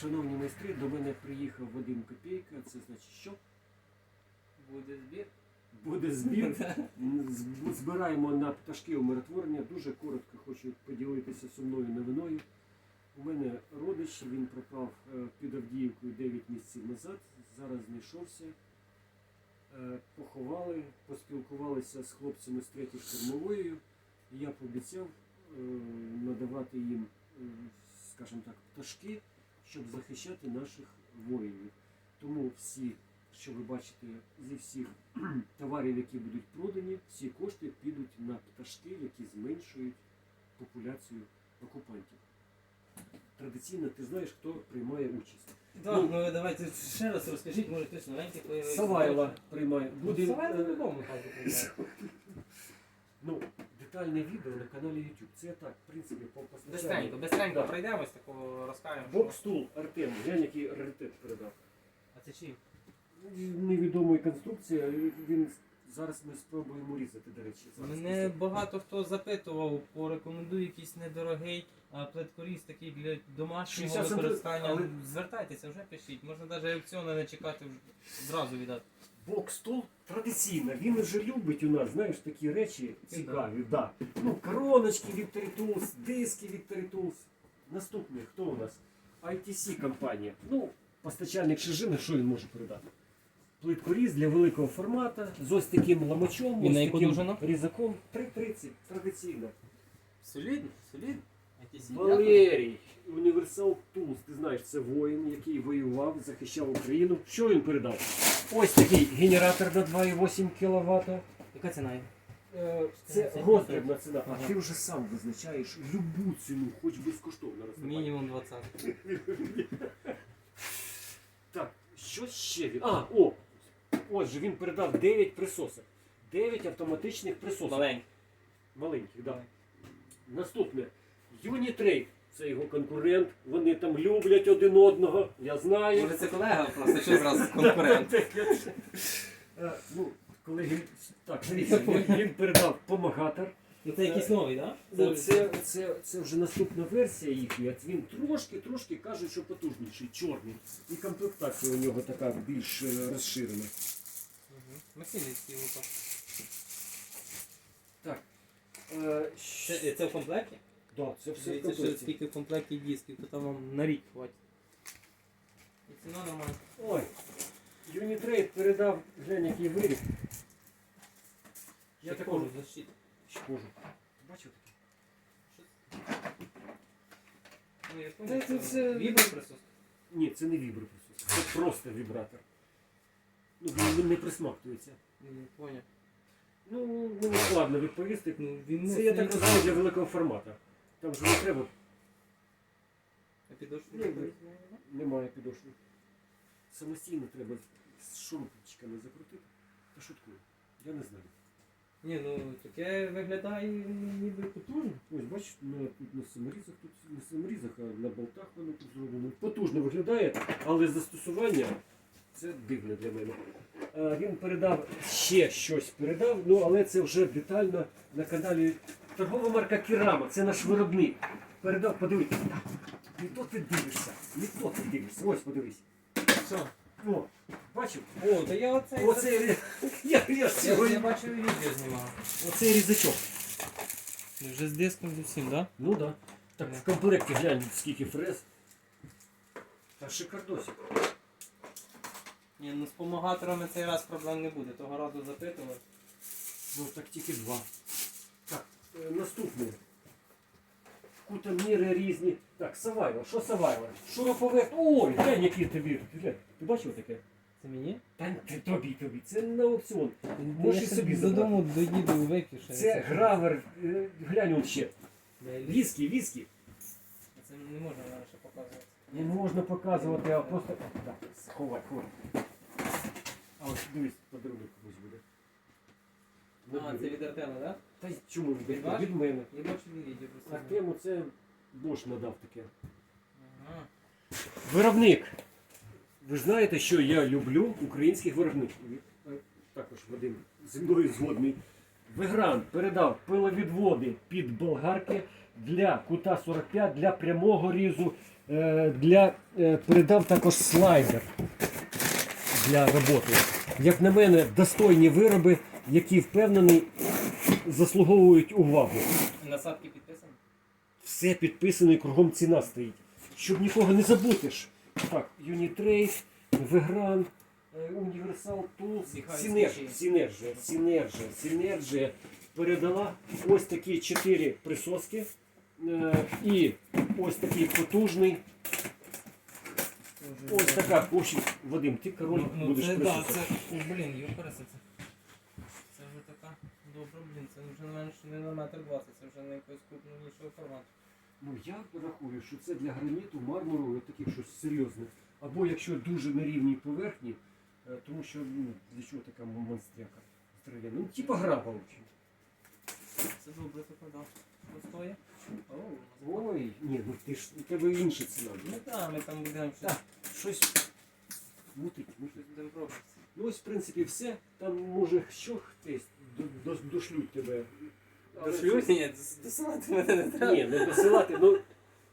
Шановні майстри, до мене приїхав Вадим Копійка. Це значить що? Буде збір. Буде збір. Збираємо на пташки умиротворення. Дуже коротко хочу поділитися сумною новиною. У мене родич, він пропав е, під Авдіївкою 9 місяців назад. Зараз знайшовся. Е, Поховали, поспілкувалися з хлопцями з 3 штурмової. І Я пообіцяв е, надавати їм, скажімо так, пташки, щоб захищати наших воїнів. Тому всі, що ви бачите, зі всіх товарів, які будуть продані, всі кошти підуть на пташки, які зменшують популяцію окупантів. Традиційно ти знаєш, хто приймає участь. Так, ну ви давайте ще раз розкажіть, може хтось новенький появився. Савайла приймає. Буде... Савайла додому кажуть. ну, детальне відео на каналі YouTube. Це так, в принципі, по постачанню. бистренько Да. пройдемось, такого розкажемо. що- Бокстул Артем, глянь, який раритет передав. А це чий? Невідомої конструкції, він зараз ми спробуємо різати, до речі. Зараз Мене багато хто запитував, порекомендую якийсь недорогий а, плиткоріз такий для домашнього 60 сантим- використання. але- Звертайтеся, вже пишіть. Можна навіть аукціону не чекати вже зразу віддати. Бокстул традиційно, він вже любить у нас, знаєш, такі речі цікаві. Да. Ну, короночки Victory Tools, диски Victory Tools. Наступний, хто у нас? ITC компанія. Ну, постачальник шижини, що він може передати? Плиткоріз для великого формату, з ось таким ламачом, ось таким різаком. 3,30 традиційно. Солідно, солідно. Валерій, Універсал Тулс, ти знаєш, це воїн, який воював, захищав Україну. Що він передав? Ось такий генератор на 2,8 кВт. Яка ціна? є? Е, Це роздрібна ціна. А ти вже сам визначаєш любу ціну, хоч безкоштовно розливати. Мінімум 20. Так, що ще він? А, о! Ось же він передав 9 присосок. 9 автоматичних присосок. Маленький. Маленьких, так. Да. Наступне. Юнітрейд. Це його конкурент. Вони там люблять один одного. Я знаю. Може це колега просто, що зразу конкурент. Е, Ну, колеги, так, він, передав помагатор. Ну це якийсь новий, так? Ну, це, це, це вже наступна версія їхня. Він трошки, трошки кажуть, що потужніший, чорний. І комплектація у нього така більш е, розширена. Максимівський лупа. Так. Е, це в комплекті? Да, це все в Дивіться, що комплекті. скільки в комплекті дисків, то там вам на рік хватить. І ціна нормальна. Ой, Юнітрейд передав, глянь, який виріб. Я Я такого також защит. Шкожу. Бачив таке? Ну, я Це- це все- Вібр присутствує. Ні, це не віброприсутство. Це просто вібратор. Ну, він, він не присмактується. Не поняв. Ну, мені складно відповісти. Ну, він Це я так розумію для великого формату. Там же не треба, А підошву не немає підошви. Самостійно треба з шурупчиками закрутити. Та шуткую. Я не знаю. Ні, ну таке виглядає ніби потужно. Ось бачиш, на, тут на саморізах, тут на саморізах, а на болтах воно тут зроблено. Потужно виглядає, але застосування це дивно для мене. А, він передав ще щось передав, ну але це вже детально на каналі торгова марка Кірама, це наш виробник. Передав, подивись. Не то ти дивишся, не то ти дивишся. Ось подивись. Що? О, бачив? О, та я оцей. Оцей рі- я, я, Я, сьогодні- я бачив відео знімав. Оцей різачок. Вже з диском зі всім, так? Ну да. Так в комплекті глянь, скільки фрез. Та шикардосик. Ні, ну з помагаторами цей раз проблем не буде. Того разу запитував. Ну так тільки два. Так, наступне. Кутоміри різні. Так, Савайла. Що Савайла? Шуруповерт. Ой, глянь, який тобі. Глянь. Ти бачив таке? Це мені? Та ти тобі, тобі. Це на аукціон. Можеш і собі забрати. додому доїду вип'ю. ще Це гравер. е, Глянь он ще. Віскі, віскі. Це не можна зараз ще показувати. Не можна показувати, а просто. Так, ховай, ховай. А ось дивись, подарунок комусь буде. А, це від Артема, так? Та й чому від, вас? від мене? Я бачу відео просто. Артему це Бош надав таке. Ага. Виробник. Ви ж знаєте, що я люблю українських виробників. Е, Також Вадим зі мною згодний. Вигран передав пиловідводи під болгарки для кута 45, для прямого різу, е, для, е, передав також слайдер для роботи. Як на мене, достойні вироби, які впевнений заслуговують увагу. Насадки підписані? Все підписано і кругом ціна стоїть. Щоб нікого не забути ж. Так, Unitrade, Vegran, е, Universal Tools, скільки? Synergia, Synergia, Synergia передала ось такі чотири присоски е, і ось такий потужний, ось така. Вадим, ти король Ну, ну будеш це, да, це, блін, юпереса це. Добра, блін, це вже не менше не на метр двадцять, це вже не якогось крупнішого формату. Ну я рахую, що це для граніту, мармуру, таких щось серйозне. Або якщо дуже на рівній поверхні, е, тому що ну, для чого така монстряка здоровенна? Ну, типа граба, в общем. Це добре да. Що Ой, ні, ну ти ж у тебе інша ціна. Ну так, ми там будемо щось, Так, щось мутить, мутить. щось будемо пробувати. Ну ось, в принципі, все. Там може що хтось до- до- дошлють тебе. Але Дошлють? Ні, дос- досилати мене не треба. Ні, не досилати, ну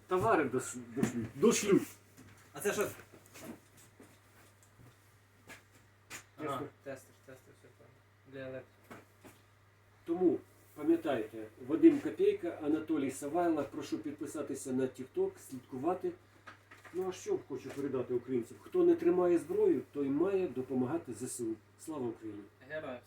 товари дос- дошлють. Дошлють. А це що? Ага, тестер, тестер, все правильно. Для електрики. Тому пам'ятайте, Вадим Копейка, Анатолій Савайло. Прошу підписатися на TikTok, слідкувати. Ну а що хочу передати українцям? Хто не тримає зброю, той має допомагати ЗСУ. Слава Україні! Героям